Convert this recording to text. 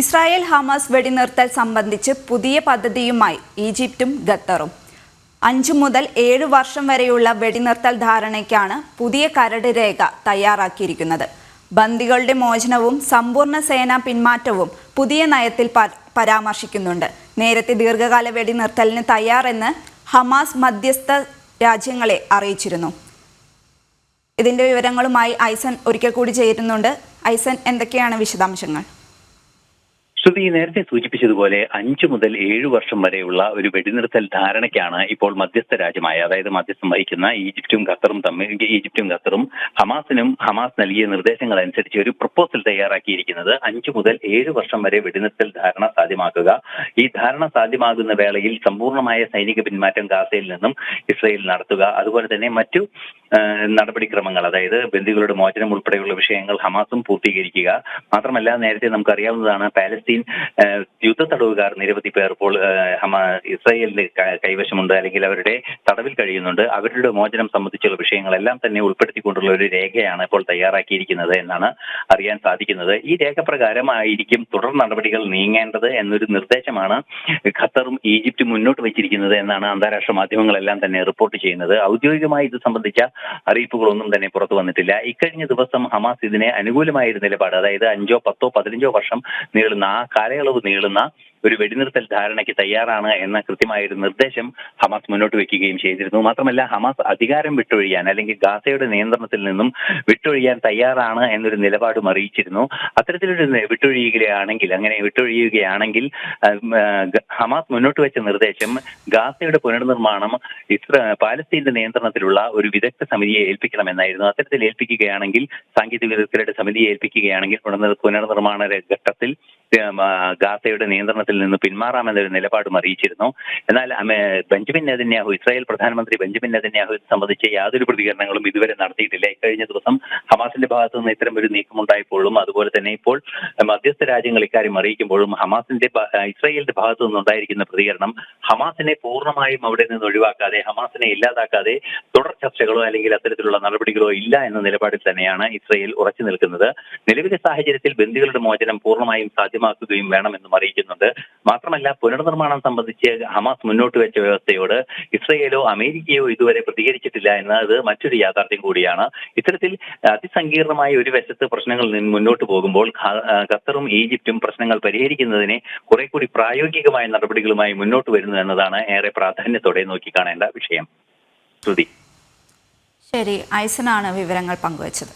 Israel Hamas വെടിനിർത്തൽ സംബന്ധിച്ച് പുതിയ പദ്ധതിയുമായി ഈജിപ്തും ഖത്തറും. അഞ്ചു മുതൽ ഏഴ് വർഷം വരെയുള്ള വെടിനിർത്തൽ ധാരണയ്ക്കാണ് പുതിയ കരട് രേഖ തയ്യാറാക്കിയിരിക്കുന്നത്. ബന്ദികളുടെ മോചനവും സമ്പൂർണ സേനാ പിന്മാറ്റവും പുതിയ നയത്തിൽ പരാമർശിക്കുന്നുണ്ട്. നേരത്തെ ദീർഘകാല വെടിനിർത്തലിന് തയ്യാറെന്ന് ഹമാസ് മധ്യസ്ഥ രാജ്യങ്ങളെ അറിയിച്ചിരുന്നു. ഇതിന്റെ വിവരങ്ങളുമായി ഐസൻ ഒരിക്കൽ കൂടി ചേരുന്നുണ്ട്. ഐസൻ എന്തൊക്കെയാണ് വിശദാംശങ്ങൾ? ശ്രുതി നേരത്തെ സൂചിപ്പിച്ചതുപോലെ അഞ്ചു മുതൽ ഏഴു വർഷം വരെയുള്ള ഒരു വെടിനിർത്തൽ ധാരണയ്ക്കാണ് ഇപ്പോൾ മധ്യസ്ഥ രാജ്യമായ അതായത് മധ്യസ്ഥം വഹിക്കുന്ന ഈജിപ്തും ഖത്തറും തമ്മിൽ ഈജിപ്തും ഖത്തറും ഹമാസിനും ഹമാസ് നൽകിയ നിർദ്ദേശങ്ങൾ അനുസരിച്ച് ഒരു പ്രപ്പോസൽ തയ്യാറാക്കിയിരിക്കുന്നത് അഞ്ചു മുതൽ ഏഴു വർഷം വരെ വെടിനിർത്തൽ ധാരണ സാധ്യമാക്കുക. ഈ ധാരണ സാധ്യമാകുന്ന വേളയിൽ സമ്പൂർണമായ സൈനിക പിന്മാറ്റം ഗാസയിൽ നിന്നും ഇസ്രയേൽ നടത്തുക. അതുപോലെ തന്നെ മറ്റു നടപടിക്രമങ്ങൾ അതായത് ബന്ദികളുടെ മോചനം ഉൾപ്പെടെയുള്ള വിഷയങ്ങൾ ഹമാസും പൂർത്തീകരിക്കുക. മാത്രമല്ല നേരത്തെ നമുക്കറിയാവുന്നതാണ് പാലസ്തീൻ യുദ്ധ തടവുകാർ നിരവധി പേർ ഇപ്പോൾ ഹമാ കൈവശമുണ്ട് അല്ലെങ്കിൽ അവരുടെ തടവിൽ കഴിയുന്നുണ്ട്. അവരുടെ മോചനം സംബന്ധിച്ചുള്ള വിഷയങ്ങളെല്ലാം തന്നെ ഉൾപ്പെടുത്തിക്കൊണ്ടുള്ള ഒരു രേഖയാണ് ഇപ്പോൾ തയ്യാറാക്കിയിരിക്കുന്നത് എന്നാണ് അറിയാൻ സാധിക്കുന്നത്. ഈ രേഖ പ്രകാരമായിരിക്കും തുടർ നടപടികൾ നീങ്ങേണ്ടത് എന്നൊരു നിർദ്ദേശമാണ് ഖത്തറും ഈജിപ്തും മുന്നോട്ട് വെച്ചിരിക്കുന്നത് എന്നാണ് അന്താരാഷ്ട്ര മാധ്യമങ്ങളെല്ലാം തന്നെ റിപ്പോർട്ട് ചെയ്യുന്നത്. ഔദ്യോഗികമായി ഇത് സംബന്ധിച്ച അറിയിപ്പുകളൊന്നും തന്നെ പുറത്തു വന്നിട്ടില്ല. ഇക്കഴിഞ്ഞ ദിവസം ഹമാസ് ഇതിനെ അനുകൂലമായ ഒരു നിലപാട് അതായത് അഞ്ചോ പത്തോ പതിനഞ്ചോ വർഷം നീളുന്ന ആ കാലയളവ് നീളുന്ന ഒരു വെടിനിർത്തൽ ധാരണയ്ക്ക് തയ്യാറാണ് എന്ന കൃത്യമായ ഒരു നിർദ്ദേശം ഹമാസ് മുന്നോട്ട് വെക്കുകയും ചെയ്തിരുന്നു. മാത്രമല്ല ഹമാസ് അധികാരം വിട്ടൊഴിയാൻ അല്ലെങ്കിൽ ഗാസയുടെ നിയന്ത്രണത്തിൽ നിന്നും വിട്ടൊഴിയാൻ തയ്യാറാണ് എന്നൊരു നിലപാടും അറിയിച്ചിരുന്നു. അത്തരത്തിലൊരു വിട്ടൊഴിയുകയാണെങ്കിൽ അങ്ങനെ വിട്ടൊഴിയുകയാണെങ്കിൽ ഹമാസ് മുന്നോട്ട് വെച്ച നിർദ്ദേശം ഗാസയുടെ പുനർനിർമ്മാണം ഇസ്ര പാലസ്തീന്റെ നിയന്ത്രണത്തിലുള്ള ഒരു വിദഗ്ധ സമിതിയെ ഏൽപ്പിക്കണമെന്നായിരുന്നു. അത്തരത്തിൽ ഏൽപ്പിക്കുകയാണെങ്കിൽ സാങ്കേതിക വിദഗ്ധരുടെ സമിതിയെ ഏൽപ്പിക്കുകയാണെങ്കിൽ പുനർ പുനർനിർമ്മാണ ഘട്ടത്തിൽ ഗാസയുടെ നിയന്ത്രണത്തിൽ നിന്ന് പിന്മാറാമെന്നൊരു നിലപാടും അറിയിച്ചിരുന്നു. എന്നാൽ ബെഞ്ചമിൻ നെതന്യാഹു ഇസ്രായേൽ പ്രധാനമന്ത്രി ബെഞ്ചമിൻ നെതന്യാഹു ഇത് സംബന്ധിച്ച് യാതൊരു പ്രതികരണങ്ങളും ഇതുവരെ നടത്തിയിട്ടില്ല. ഇക്കഴിഞ്ഞ ദിവസം ഹമാസിന്റെ ഭാഗത്തു നിന്ന് ഇത്തരം ഒരു നീക്കം നീക്കമുണ്ടായപ്പോഴും അതുപോലെ തന്നെ ഇപ്പോൾ മധ്യസ്ഥ രാജ്യങ്ങൾ ഇക്കാര്യം അറിയിക്കുമ്പോഴും ഹമാസിന്റെ ഇസ്രായേലിന്റെ ഭാഗത്തു നിന്നുണ്ടായിരിക്കുന്ന പ്രതികരണം ഹമാസിനെ പൂർണമായും അവിടെ നിന്ന് ഒഴിവാക്കാതെ ഹമാസിനെ ഇല്ലാതാക്കാതെ തുടർ ചർച്ചകളോ അല്ലെങ്കിൽ അത്തരത്തിലുള്ള നടപടികളോ ഇല്ല എന്ന നിലപാടിൽ തന്നെയാണ് ഇസ്രായേൽ ഉറച്ചു നിൽക്കുന്നത്. നിലവിലെ സാഹചര്യത്തിൽ ബന്ദികളുടെ മോചനം പൂർണമായും സാധ്യമാക്കുകയും വേണമെന്നും അറിയിക്കുന്നുണ്ട്. മാത്രമല്ല പുനർനിർമ്മാണം സംബന്ധിച്ച് ഹമാസ് മുന്നോട്ട് വെച്ച വ്യവസ്ഥയോട് ഇസ്രയേലോ അമേരിക്കയോ ഇതുവരെ പ്രതികരിച്ചിട്ടില്ല എന്നത് മറ്റൊരു യാഥാർത്ഥ്യം കൂടിയാണ്. ഇത്തരത്തിൽ അതിസങ്കീർണമായ ഒരു വശത്ത് പ്രശ്നങ്ങൾ മുന്നോട്ട് പോകുമ്പോൾ ഖത്തറും ഈജിപ്തും പ്രശ്നങ്ങൾ പരിഹരിക്കുന്നതിനെ കുറെ കൂടി പ്രായോഗികമായ നടപടികളുമായി മുന്നോട്ട് വരുന്നു എന്നതാണ് ഏറെ പ്രാധാന്യത്തോടെ നോക്കിക്കാണേണ്ട വിഷയം. ശരി ഐസനാണ് വിവരങ്ങൾ പങ്കുവച്ചത്.